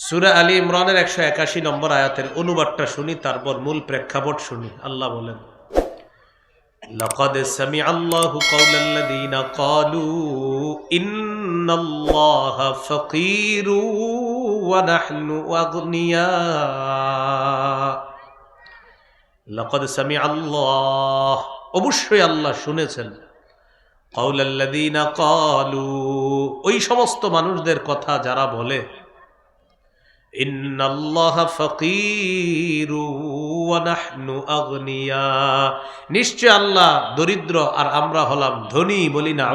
সুরা আলী ইমরানের একশো একাশি নম্বর আয়াতের অনুবাদটা শুনি তারপর মূল প্রেক্ষাপট শুনি আল্লাহ বলেন لقد سمع الله قول الذين قالوا إن الله فقير ونحن أغنياء لقد سمع الله অবশ্যই আল্লাহ শুনেছেন قول الذين قالوا ওই সমস্ত মানুষদের কথা যারা বলে ইন্নাল্লাহ ফকির নাহনু আগনিয়া। নিশ্চয় আল্লাহ দরিদ্র আর আমরা হলাম ধনী বলি না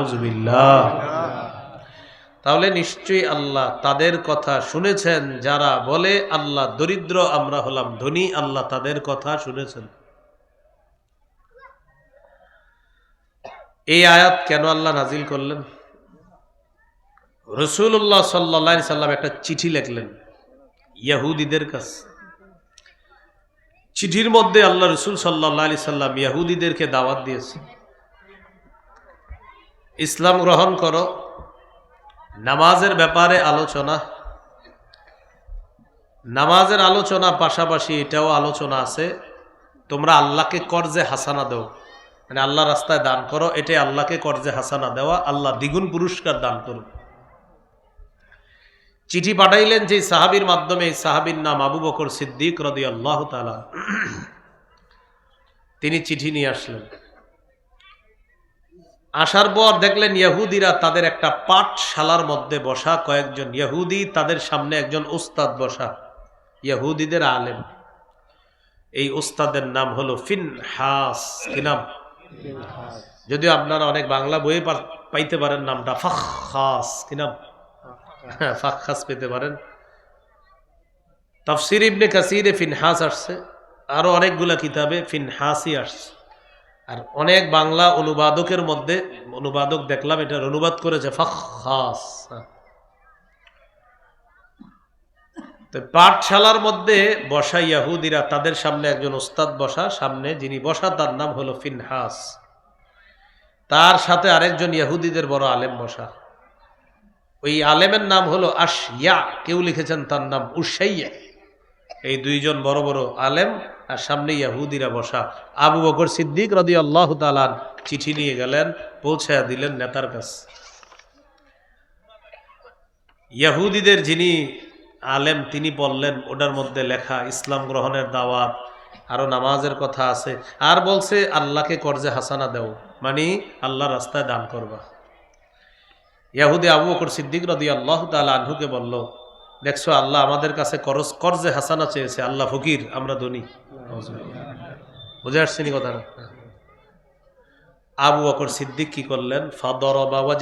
তাহলে নিশ্চয়ই আল্লাহ তাদের কথা শুনেছেন, যারা বলে আল্লাহ দরিদ্র, আমরা হলাম ধনী, আল্লাহ তাদের কথা শুনেছেন। এই আয়াত কেন আল্লাহ নাজিল করলেন? রসুল্লাহ সাল্লা সাল্লাম একটা চিঠি লিখলেন। ইয়াহুদিদের কাছে। চিঠির মধ্যে আল্লাহ রসুল সাল্লাহ সাল্লাম ইয়াহুদিদেরকে দাওয়াত দিয়েছে ইসলাম গ্রহণ করো, নামাজের ব্যাপারে আলোচনা। নামাজের আলোচনা পাশাপাশি এটাও আলোচনা আছে, তোমরা আল্লাহকে কর্জে হাসানা দাও। মানে আল্লাহ রাস্তায় দান করো, এটাই আল্লাহকে কর্জে হাসানা দেওয়া, আল্লাহ দ্বিগুণ পুরস্কার দান করবে চিঠি পাঠাইলেন যে সাহাবির মাধ্যমে, সাহাবির নাম আবু বকর সিদ্দিক রদি আল্লাহ তালা তিনি চিঠি নিয়ে আসলেন। আসার পর দেখলেন ইয়াহুদিরা তাদের একটা পাঠশালার মধ্যে বসা, কয়েকজন ইয়াহুদি তাদের সামনে একজন উস্তাদ বসা, ইয়াহুদিদের আলেম। এই উস্তাদের নাম হলো ফিন হাস কি নাম? যদিও আপনারা অনেক বাংলা বইয়ে পাইতে পারেন নামটা, ফাখাস। কি নাম? হ্যাঁ ফাখাস পেতে পারেন। তফসির ইবনে কাসিরে ফিনহাস আসছে। আরও অনেকগুলা কিতাবে ফিনহাসই আসছে। আর অনেক বাংলা অনুবাদকের মধ্যে, অনুবাদক দেখলাম, এটার অনুবাদ করেছে ফাখাস তো পাঠশালার মধ্যে বসা ইয়াহুদিরা, তাদের সামনে একজন ওস্তাদ বসা, সামনে যিনি বসা, তার নাম হলো ফিনহাস। তার সাথে আরেকজন ইয়াহুদিদের বড় আলেম বসা। ওই আলেমের নাম হলো আশিয়া। কেউ লিখেছেন তার নাম উসাইয়া এই দুইজন বড় বড় আলেম আর সামনে ইয়াহুদিরা বসা। আবু বকর সিদ্দিক রদি আল্লাহ তালান চিঠি নিয়ে গেলেন, পৌঁছায়া দিলেন নেতার কাছে। ইয়াহুদিদের যিনি আলেম, তিনি বললেন, ওটার মধ্যে লেখা, ইসলাম গ্রহণের দাওয়াত, আরও নামাজের কথা আছে। আর বলছে, আল্লাহকে কর্জে হাসানা দেও। মানে আল্লাহ রাস্তায় দান করবা। ইয়াহুদি আবু বকর সিদ্দিক রদি আল্লাহ তালা আনহুকে বলল, দেখছ, আল্লাহ আমাদের কাছে করজ, কর্জে হাসানা চেয়েছে। আল্লাহ ফকির, আমরা ধনী। বুঝে আসছিনি কথাটা? আবু বকর সিদ্দিক কি করলেন? ফাদর বাবা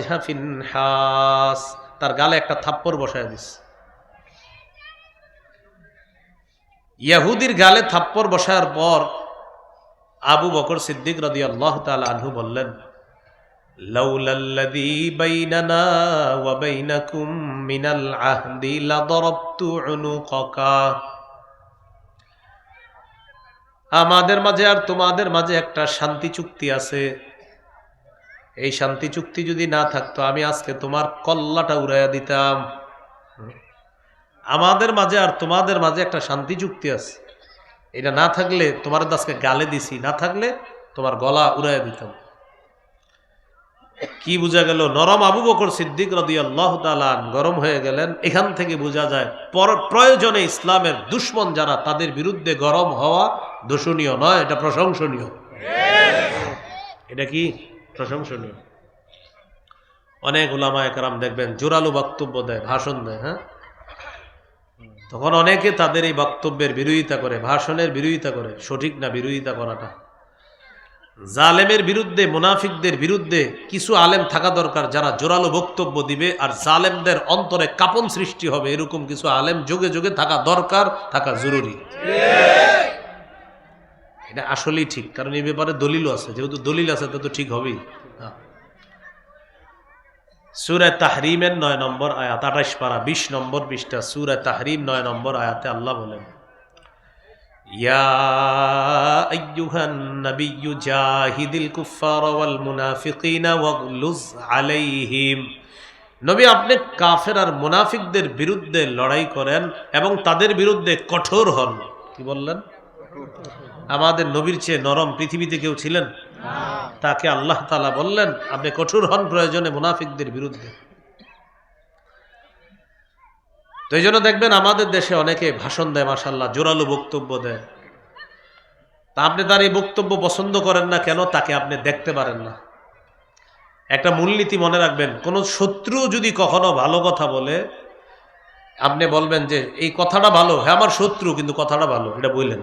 হাস তার গালে একটা থাপ্পড় বসায় দিস। ইয়াহুদির গালে থাপ্পড় বসার পর আবু বকর সিদ্দিক রদি আল্লাহ তালা আনহু বললেন لولا الذي بيننا وبينكم من العهد لضربت عنقك আমাদের মাঝে আর তোমাদের মাঝে একটা শান্তি চুক্তি আছে এই শান্তি চুক্তি যদি না থাকতো আমি আজকে তোমার কল্লাটা উড়াইয়া দিতাম আমাদের মাঝে আর তোমাদের মাঝে একটা শান্তি চুক্তি আছে এটা না থাকলে তোমার আজকে গালে দিছি না থাকলে তোমার গলা উড়াইয়া দিতাম কি বোঝা গেল? নরম আবু বকর সিদ্দিক রদি আল্লাহ তালান গরম হয়ে গেলেন। এখান থেকে বোঝা যায় প্রয়োজনে ইসলামের দুশ্মন যারা তাদের বিরুদ্ধে গরম হওয়া দোষণীয় নয়, এটা প্রশংসনীয়। এটা কি? প্রশংসনীয়। অনেক ওলামা একরাম দেখবেন, জোরালো বক্তব্য দেয়, ভাষণ দেয় হ্যাঁ? তখন অনেকে তাদের এই বক্তব্যের বিরোধিতা করে, ভাষণের বিরোধিতা করে, সঠিক না বিরোধিতা করাটা? জালেমের বিরুদ্ধে, মুনাফিকদের বিরুদ্ধে কিছু আলেম থাকা দরকার যারা জোরালো বক্তব্য দিবে আর জালেমদের অন্তরে কাপন সৃষ্টি হবে। এরকম কিছু আলেম যোগে যোগে থাকা দরকার, থাকা জরুরি। এটা আসলেই ঠিক, কারণ এই ব্যাপারে দলিলও আছে। যেহেতু দলিল আছে, তো ঠিক হবেই। সুরায় তাহরিমের নয় নম্বর আয়াত, আঠাশ পারা, বিশ নম্বর বিশটা সুরায় তাহরিম নয় নম্বর আয়াতে আল্লাহ বলেন يا أيها النبي جاهد الكفار والمنافقين واغلظ عليهم নবী আপনি কাফের আর মুনাফিকদের বিরুদ্ধে লড়াই করেন এবং তাদের বিরুদ্ধে কঠোর হন কি বললেন আমাদের নবীর চেয়ে নরম পৃথিবীতে কেউ ছিলেন তাকে আল্লাহ তালা বললেন আপনি কঠোর হন প্রয়োজনে মুনাফিকদের বিরুদ্ধে এই জন্য দেখবেন আমাদের দেশে অনেকে ভাষণ দেয় মাসাল্লাহ জোরালো বক্তব্য দেয়। তা আপনি তার এই বক্তব্য পছন্দ করেন না কেন, তাকে আপনি দেখতে পারেন না। একটা মূলনীতি মনে রাখবেন, কোনো শত্রু যদি কখনো ভালো কথা বলে, আপনি বলবেন যে, এই কথাটা ভালো। হ্যাঁ আমার শত্রু, কিন্তু কথাটা ভালো, এটা বললেন।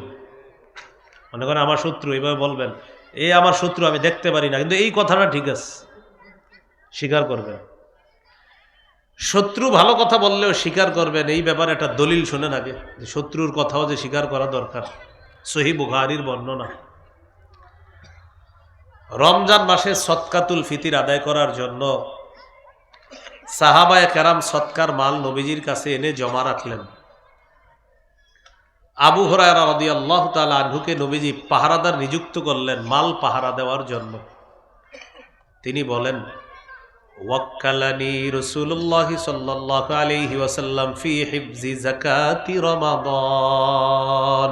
মনে করেন, আমার শত্রু এইভাবে বলবেন। এই আমার শত্রু, আমি দেখতে পারি না। কিন্তু এই কথাটা ঠিক আছে, স্বীকার করবেন। শত্রু ভালো কথা বললেও স্বীকার করবেন, এই ব্যাপারে একটা দলিল শোনেন আগে, যে শত্রুর কথাও যে স্বীকার করা দরকার। সহি বুখারির বর্ণনা। রমজান মাসে সৎকাতুল ফিতির আদায় করার জন্য সাহাবায় কেরাম সৎকার মাল নবীজির কাছে এনে জমা রাখলেন। আবু হরায়রা রদি আল্লাহ তালা আনহুকে নবীজি পাহারাদার নিযুক্ত করলেন মাল পাহারা দেওয়ার জন্য। তিনি বলেন ওয়াক্কালানি রসুল্লাহ সাল্লাহ আলাইহি ওয়াসাল্লাম ফি হিফজি জাকাতি রমাদান।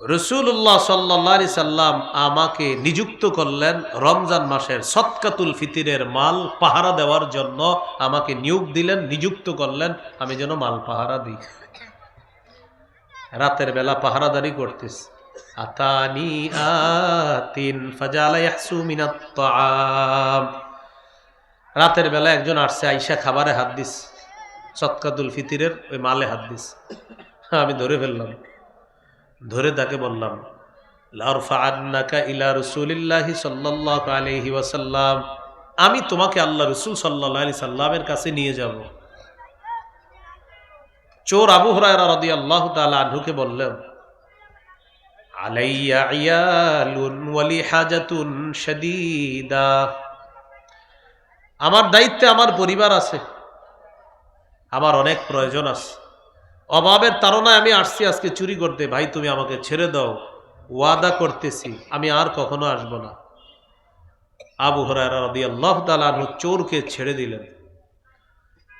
রসুল্লাহ সাল্লি সাল্লাম আমাকে নিযুক্ত করলেন রমজান মাসের সৎকাতুল ফিতিরের মাল পাহারা দেওয়ার জন্য। আমাকে নিয়োগ দিলেন, নিযুক্ত করলেন, আমি যেন মাল পাহারা দিই। রাতের বেলা পাহারাদারি করতিস আতানি আতিন ফাজালা ইয়াহসু মিনাত রাতের বেলা একজন আসছে, আইসা খাবারে হাত দিস। সৎকাতুল ফিতিরের ওই মালে হাত দিস। আমি ধরে ফেললাম। ধরে তাকে বললাম ইলা রসুলিল্লাহি আমি তোমাকে আল্লাহ রসুল সাল্লাল্লাহু আলাইহি সাল্লামের কাছে নিয়ে যাব। চোর আবু হুরায়রা আল্লাহ তাআলা আনহুকে বললেন, আলাইয়া ইয়ালুন ওয়ালি হাজাতুন শাদীদা। আমার দায়িত্বে আমার পরিবার আছে। আমার অনেক প্রয়োজন আছে। অভাবের তারনায় আমি আসছি আজকে চুরি করতে। ভাই, তুমি আমাকে ছেড়ে দাও। ওয়াদা করতেছি। আমি আর কখনো আসব না। আবু তালু চোরকে ছেড়ে দিলেন।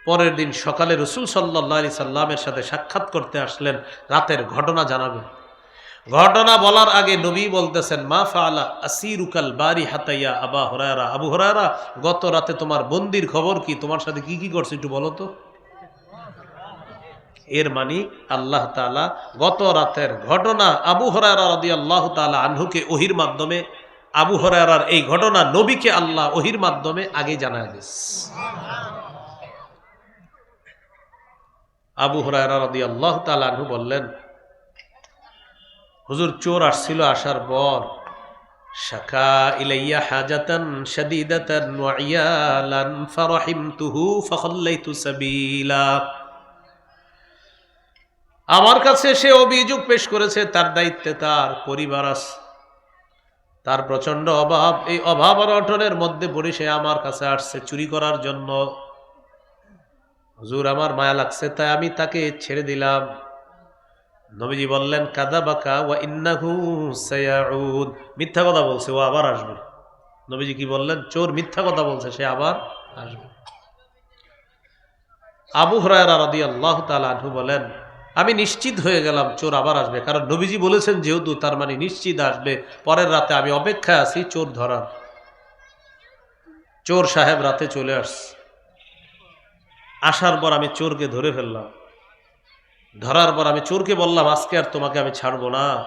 পরের দিন সকালে রসুল সাল্লাহ সাল্লামের সাথে সাক্ষাৎ করতে আসলেন। রাতের ঘটনা জানাবেন। ঘটনা বলার আগে নবী বলতেছেন, মা ফালা আসিরুকাল বাড়ি হাতাইয়া আবা হরায়রা? আবু হরায়রা, গত রাতে তোমার বন্দির খবর কি? তোমার সাথে কি কি করছে একটু বলো তো? এর মানে আল্লাহ তালা গত রাতের ঘটনা আবু হরারা রদি আল্লাহ তালা আনহুকে ওহির মাধ্যমে, আবু হরার এই ঘটনা নবীকে আল্লাহ ওহির মাধ্যমে আগে জানা দিস। আবু হরায়রা রদি আল্লাহ তালা আনহু বললেন হুজুর চোর আসছিল আসার পর আমার কাছে সে অভিযোগ পেশ করেছে, তার দায়িত্বে তার পরিবার তার প্রচণ্ড অভাব, এই অভাব আর অটনের মধ্যে পড়ে সে আমার কাছে আসছে চুরি করার জন্য। হুজুর, আমার মায়া লাগছে, তাই আমি তাকে ছেড়ে দিলাম। নবীজি বললেন কাদা বাকা ওয়া ইন্নাহু সায়াউদ মিথ্যা কথা বলছে, ও আবার আসবে। নবীজি কি বললেন, চোর মিথ্যা কথা বলছে, সে আবার আসবে। আবু হরায়রা রাদিয়াল্লাহু তাআলা আনহু বলেন, আমি নিশ্চিত হয়ে গেলাম চোর আবার আসবে, কারণ নবীজি বলেছেন যেহেতু তার মানে নিশ্চিত আসবে, পরের রাতে আমি অপেক্ষায় আছি চোর ধরার। চোর সাহেব রাতে চলে আসছে। আসার পর আমি চোরকে ধরে ফেললাম। ধরার পর আমি চোরকে বললাম, আজকে আর তোমাকে আমি ছাড়বো না।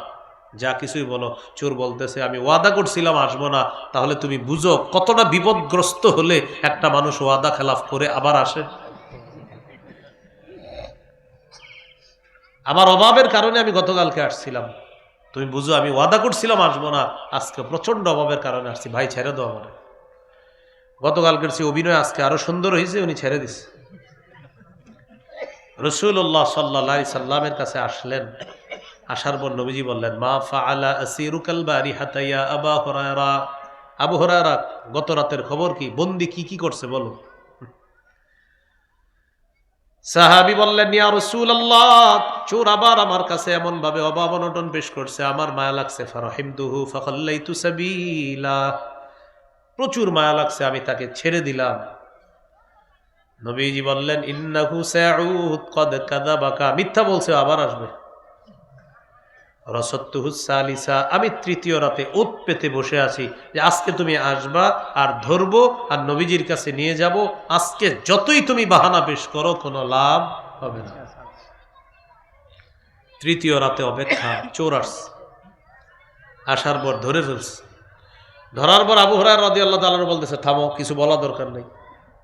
যা কিছুই বলো। চোর বলতেছে, আমি ওয়াদা করছিলাম, আসব না। তাহলে তুমি বুঝো, কতটা বিপদগ্রস্ত হলে একটা মানুষ ওয়াদা খেলাফ করে আবার আসে? আমার অভাবের কারণে আমি গতকালকে আসছিলাম। তুমি বুঝো, আমি ওয়াদা করছিলাম, আসব না। আজকে প্রচণ্ড অভাবের কারণে আসছি। ভাই, ছেড়ে দাও আমার। গতকালকের সে অভিনয় আজকে আরও সুন্দর হয়েছে, উনি ছেড়ে দিছে। রসুল্লাহ সাল্লা সাল্লামের কাছে আসলেন। আসার পর নবীজি বললেন, মা আসিরুকাল বারি হাতাইয়া আবা হরায়রা? আবু হরায়রা, গত রাতের খবর কি? বন্দি কি কি করছে বলো? সাহাবি বললেন চোর আবার আমার কাছে এমন ভাবে অভাব অনটন পেশ করছে, আমার মায়া লাগছে, ফারহিমতুহু ফাখাল্লাইতু সাবিলা। প্রচুর মায়া লাগছে, আমি তাকে ছেড়ে দিলাম। নবীজি বললেন, ইন্নাহু সাউদ কদ কাযাবাকা মিথ্যা বলছে আবার আসবে। রসত্তুহুসালিসা আমি তৃতীয় রাতে ওত পেতে বসে আছি যে আজকে তুমি আসবা আর ধরবো আর নবীজির কাছে নিয়ে যাব। আজকে যতই তুমি বাহানা পেশ করো, কোনো লাভ হবে না। তৃতীয় রাতে অপেক্ষা, চোর আসছে। আসার পর ধরে ফেলছে। ধরার পর আবু হরার রাদি আল্লাহ তালার বলতেছে, থামো, কিছু বলা দরকার নেই।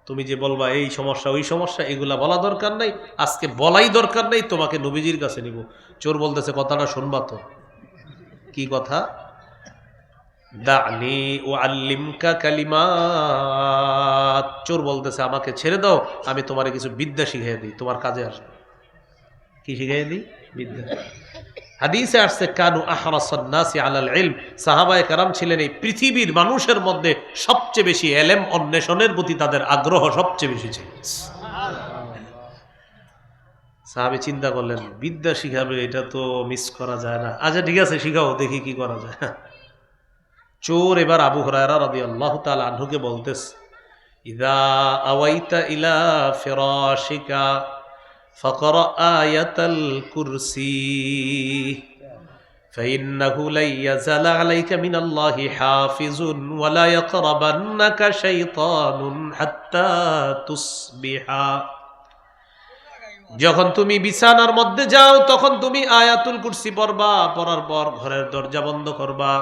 তুমি যে বলবা, এই সমস্যা, ওই সমস্যা, এগুলা বলা দরকার নেই, আজকে বলাই দরকার নেই, তোমাকে নবীজির কাছে নিব। চোর বলতেছে, কথাটা শুনবা তো। কি কথা? দানি ও আল্লিমকা কালিমাত। চোর বলতেছে, আমাকে ছেড়ে দাও, আমি তোমারে কিছু বিদ্যা শিখিয়ে দিই, তোমার কাজে আসবে। কি শিখিয়ে দিই? বিদ্যা। হাদিসে আসছে, কানু আহরাসন্নাসি আলাল ইলম। সাহাবায়ে কারাম ছিলেন এই পৃথিবীর মানুষের মধ্যে সবচেয়ে বেশি এলেম অন্বেষণের প্রতি তাদের আগ্রহ সবচেয়ে বেশি ছিল। সাহাবি চিন্তা করলেন, বিদ্যা শিখাবে, এটা তো মিস করা যায় না। আচ্ছা ঠিক আছে, শিখাও, দেখি কি করা যায়। চোর এবার আবু হরায়রা রাদি আল্লাহ তাল আনহুকে বলতেস ইদা আওয়াইতা ইলা ফিরাশিকা। فقرأ آية الكرسي فإنه لن يزال عليك من الله حافظ ولا يقربنك شيطان حتى تصبح যখন তুমি বিছানার মধ্যে যাও তখন তুমি আয়াতুল কুরসি পড়বা পড়ার পর ঘরের দরজা বন্ধ করবা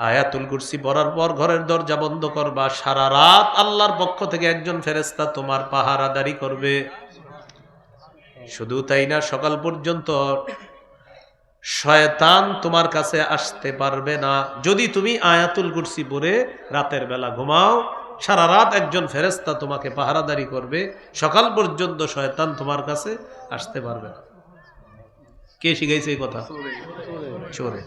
আয়াতুল কুরসি পড়ার পর ঘরের দরজা বন্ধ করবা সারা রাত আল্লাহর পক্ষ থেকে একজন ফেরেস্তা তোমার পাহারাদারি করবে শুধু তাই না, সকাল পর্যন্ত শয়তান তোমার কাছে আসতে পারবে না। যদি তুমি আয়াতুল কুরসি পরে রাতের বেলা ঘুমাও, সারা রাত একজন ফেরেস্তা তোমাকে পাহারাদারি করবে, সকাল পর্যন্ত শয়তান তোমার কাছে আসতে পারবে না। কে শিখাইছে এই কথা? চোরে।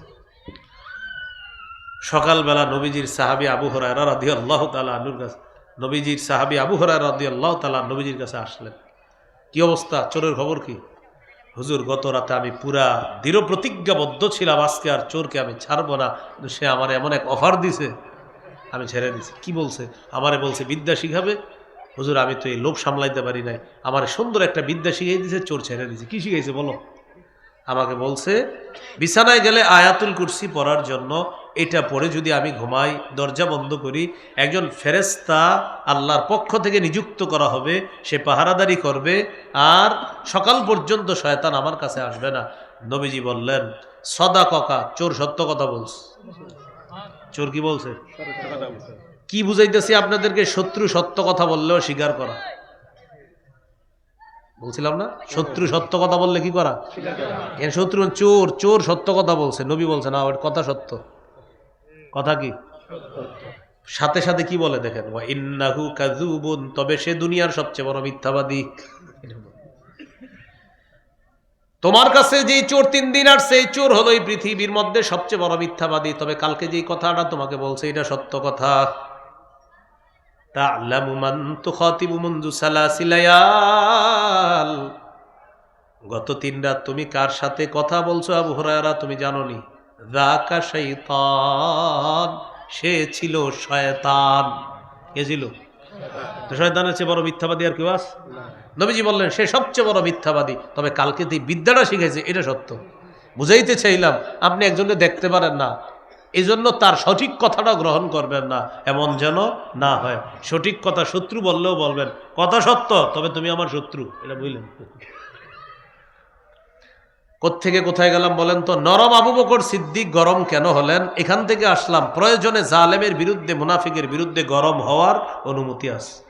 সকালবেলা নবীজির সাহাবি আবু হরায় রাদি আল্লাহ তালা আনুর কাছে নবীজির সাহাবি আবু হরায় রাদি আল্লাহ তালা নবীজির কাছে আসলেন। কি অবস্থা? চোরের খবর কি? হুজুর, গত রাতে আমি পুরা দৃঢ় প্রতিজ্ঞাবদ্ধ ছিলাম, আজকে আর চোরকে আমি ছাড়বো না। সে আমার এমন এক অফার দিছে, আমি ছেড়ে দিছি। কি বলছে? আমারে বলছে, বিদ্যা শিখাবে? হুজুর, আমি তো এই লোভ সামলাইতে পারি নাই। আমার সুন্দর একটা বিদ্যা শিখিয়ে দিছে, চোর ছেড়ে দিছে। কি শিখাইছে বলো? আমাকে বলছে, বিছানায় গেলে আয়াতুল কুরসি পড়ার জন্য এটা পরে যদি আমি ঘুমাই দরজা বন্ধ করি একজন ফেরেস্তা আল্লাহর পক্ষ থেকে নিযুক্ত করা হবে সে পাহারাদারি করবে আর সকাল পর্যন্ত শয়তান আমার কাছে আসবে না। নবীজি বললেন সদা ককা চোর সত্য কথা বলছে। চোর কি বলছে? কি বুঝাইতেছি আপনাদেরকে? শত্রু সত্য কথা বললেও স্বীকার করা। বলছিলাম না? শত্রু সত্য কথা বললে কি করা? শত্রু চোর চোর সত্য কথা বলছে। নবী বলছে না ওর কথা সত্য। কথা কি? সাথে সাথে কি বলে দেখেন? ইন্নাহু কাজুবুন তবে সে দুনিয়ার সবচেয়ে বড় মিথ্যাবাদী। তোমার কাছে যেই চোর তিন দিন আর সেই চোর হলো এই পৃথিবীর মধ্যে সবচেয়ে বড় মিথ্যাবাদী। তবে কালকে যেই কথাটা তোমাকে বলছে, এটা সত্য কথা। গত তিন রাত তুমি কার সাথে কথা বলছো, আবু হরারা তুমি জানো নি যাকা শয়তান সে ছিল শয়তান। কে ছিল? শয়তানের চেয়ে বড় মিথ্যাবাদী আর কেউ আস নবীজি বললেন সে সবচেয়ে বড় মিথ্যাবাদী। তবে কালকে যে বিদ্যাটা শিখেছে এটা সত্য। বুঝাইতে চাইলাম আপনি একজনকে দেখতে পারেন না। এই জন্য তার সঠিক কথাটা গ্রহণ করবেন না। এমন যেন না হয়। সঠিক কথা শত্রু বললেও বলবেন কথা সত্য তবে তুমি আমার শত্রু। এটা বুঝলেন? কোত্থেকে কোথায় গেলাম বলেন তো? নরম আবু বকর সিদ্দিক গরম কেন হলেন? এখান থেকে আসলাম। প্রয়োজনে জালেমের বিরুদ্ধে, মুনাফিকের বিরুদ্ধে গরম হওয়ার অনুমতি আছে।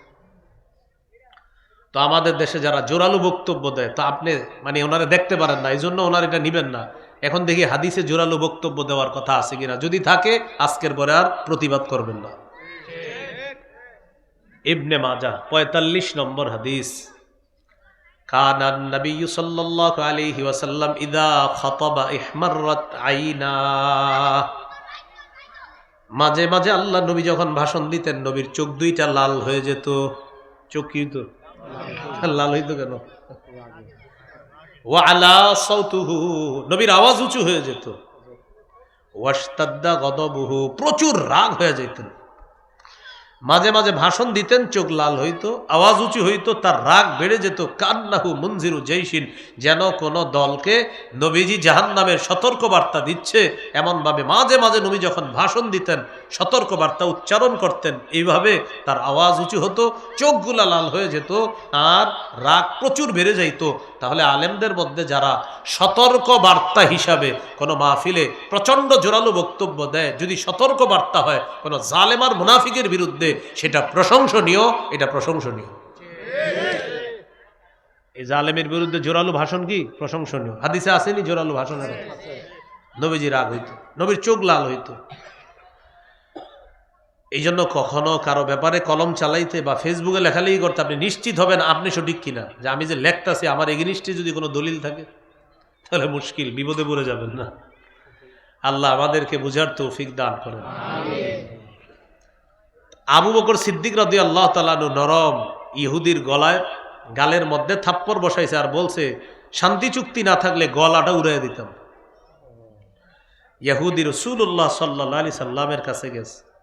তো আমাদের দেশে যারা জোরালো বক্তব্য দেয়, তা আপনি মানে ওনারা দেখতে পারেন না এই জন্য ওনারা এটা নিবেন না। এখন দেখি হাদিসে জোরালো বক্তব্য দেওয়ার কথা আছে কিনা। যদি থাকে, আজকের পরে আর প্রতিবাদ করবেন না। ইবনে মাজা পঁয়তাল্লিশ নম্বর হাদিস। কানান নবী সাল্লাল্লাহু আলাইহি ওয়াসাল্লাম ইদা খাতাবা ইহমাররাত আইনা। মাঝে মাঝে আল্লাহ নবী যখন ভাষণ দিতেন, নবীর চোখ দুইটা লাল হয়ে যেত। চোখ কি তো লাল হইতো কেন? ওয়ালা নবীর আওয়াজ উঁচু হয়ে যেত। প্রচুর রাগ হয়ে যেতেন মাঝে মাঝে ভাষণ দিতেন, চোখ লাল হইতো, আওয়াজ উঁচু হইতো, তার রাগ বেড়ে যেত। কান্নাহু মঞ্জিরু জৈসিন যেন কোনো দলকে নবীজি জাহান নামের সতর্ক বার্তা দিচ্ছে। এমনভাবে মাঝে মাঝে নবী যখন ভাষণ দিতেন সতর্ক বার্তা উচ্চারণ করতেন। এইভাবে তার আওয়াজ উঁচু হতো, চোখগুলা লাল হয়ে যেত আর রাগ প্রচুর বেড়ে যাইত। তাহলে আলেমদের মধ্যে যারা সতর্ক বার্তা হিসাবে কোনো মাহফিলে প্রচণ্ড জোরালো বক্তব্য দেয়, যদি সতর্ক বার্তা হয়, কোনো জালেমার মুনাফিকের বিরুদ্ধে, সেটা প্রশংসনীয়, এটা প্রশংসনীয়। এই জালেমের বিরুদ্ধে জোরালো ভাষণ কি? প্রশংসনীয়। হাদিসে আসেনি জোরালো ভাষণের নবীজি রাগ হইতো, নবীর চোখ লাল হইতো। এই জন্য কখনো কারও ব্যাপারে কলম চালাইতে বা ফেসবুকে লেখালেখি করতে আপনি নিশ্চিত হবেন আপনি সঠিক কিনা। যে আমি যে লেখতাছি আমার এগেনিস্টে যদি কোনো দলিল থাকে, তাহলে মুশকিল, বিপদে পড়ে যাবেন না। আল্লাহ আমাদেরকে বুঝার তৌফিক দান করেন। আবু বকর সিদ্দিক রদি আল্লাহ তালানু নরম ইহুদির গলায় গালের মধ্যে থাপ্পড় বসাইছে আর বলছে, শান্তি চুক্তি না থাকলে গলাটা উড়াই দিতাম। ইহুদি রসুল্লাহ সাল্লা আলি সাল্লামের কাছে গেছে।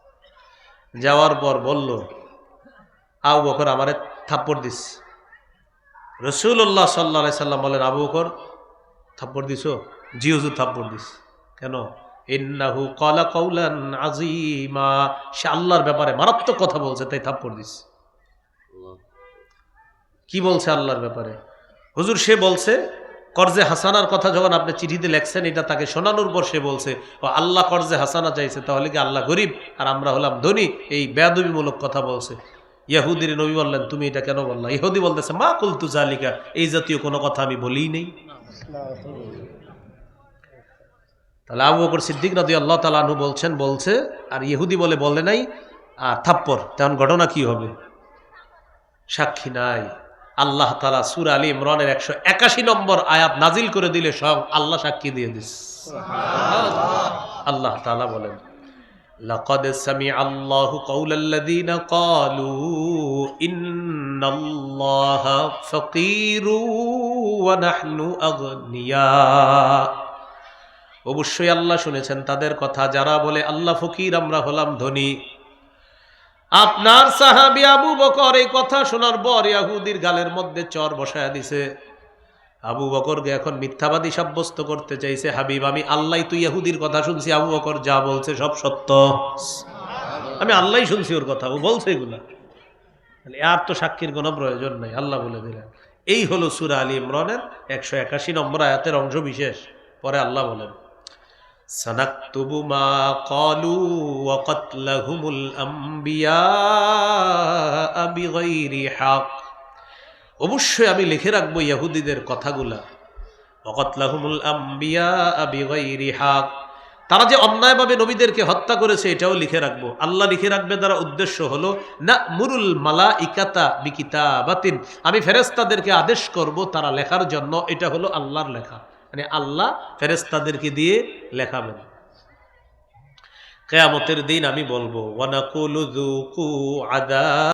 যাওয়ার পর বলল আবু বকর আমারে থাপ্পড় দিস। রসুল্লাহ সাল্লা সাল্লাম বলেন আবু বকর থাপ্পড় দিস জি হুজুর থাপ্পড় দিস। কেন? ইন্নাহু কলা কৌলান আজিমা সে আল্লাহর ব্যাপারে মারাত্মক কথা বলছে তাই থাপ্পড় দিস। কি বলছে আল্লাহর ব্যাপারে? হুজুর সে বলছে কর্জে হাসানার কথা যখন আপনি চিঠিতে লেখছেন, এটা তাকে শোনানোর পর সে বলছে, ও আল্লাহ কর্জে হাসানা চাইছে, তাহলে কি আল্লাহ গরিব? আর আমরা হলাম ধনী। এই বেয়াদবিমূলক কথা বলছে। ইয়াহুদির নবী বললেন, তুমি এটা কেন বললা? ইহুদি বলতেছে, মা কুলতু জালিকা, এই জাতীয় কোনো কথা আমি বলিই নেই। তাহলে আবু বকর সিদ্দিক নদী আল্লাহ তালাহু বলছেন, বলছে, আর ইহুদি বলে বলে নাই, আর থাপ্পর তখন ঘটনা কি হবে? সাক্ষী নাই। আল্লাহ তালা সুর আলী ইমরানের একশো একাশি নম্বর আয়াত নাজিল করে দিলে সব আল্লাহ সাক্ষী দিয়ে দিস আল্লাহ তালা বলেন لقد سمع الله قول الذين قالوا إن الله فقير ونحن أغنياء অবশ্যই আল্লাহ শুনেছেন তাদের কথা যারা বলে আল্লাহ ফকির আমরা হলাম ধনী আপনার সাহাবি আবু বকর এই কথা শোনার পর ইয়াহুদির গালের মধ্যে চর বসায়া দিছে। আবু বকরকে এখন মিথ্যাবাদী সাব্যস্ত করতে চাইছে, হাবিব, আমি আল্লাহ তুই ইয়াহুদির কথা শুনছি, আবু বকর যা বলছে সব সত্য। আমি আল্লাহ শুনছি ওর কথা, ও বলছে এগুলা। তাহলে আর তো সাক্ষীর কোনো প্রয়োজন নাই, আল্লাহ বলে দিলেন। এই হলো সুরা আলী ইমরানের একশো একাশি নম্বর আয়াতের অংশ বিশেষ পরে আল্লাহ বলেন। সানাক্তুবু মা কলু ওয়াকাতলাহুমুল আম্বিয়া বিগাইরি হক। অবশ্যই আমি লিখে রাখব ইয়াহুদিদের কথাগুলা। ওয়াকাতলাহুমুল আম্বিয়া বিগাইরি হক। তারা যে অন্যায়ভাবে নবীদেরকে হত্যা করেছে, এটাও লিখে রাখব। আল্লাহ লিখে রাখবে তারা উদ্দেশ্য হলো না মুরুল মালা ইকাতা বিকিতা বাতিন আমি ফেরেস্তাদেরকে আদেশ করব তারা লেখার জন্য, এটা হলো আল্লাহর লেখা। মানে আল্লাহ ফেরেস্তাদেরকে দিয়ে লেখাবেন। কেয়ামতের দিন আমি বলব ওয়ানাকুলু আদা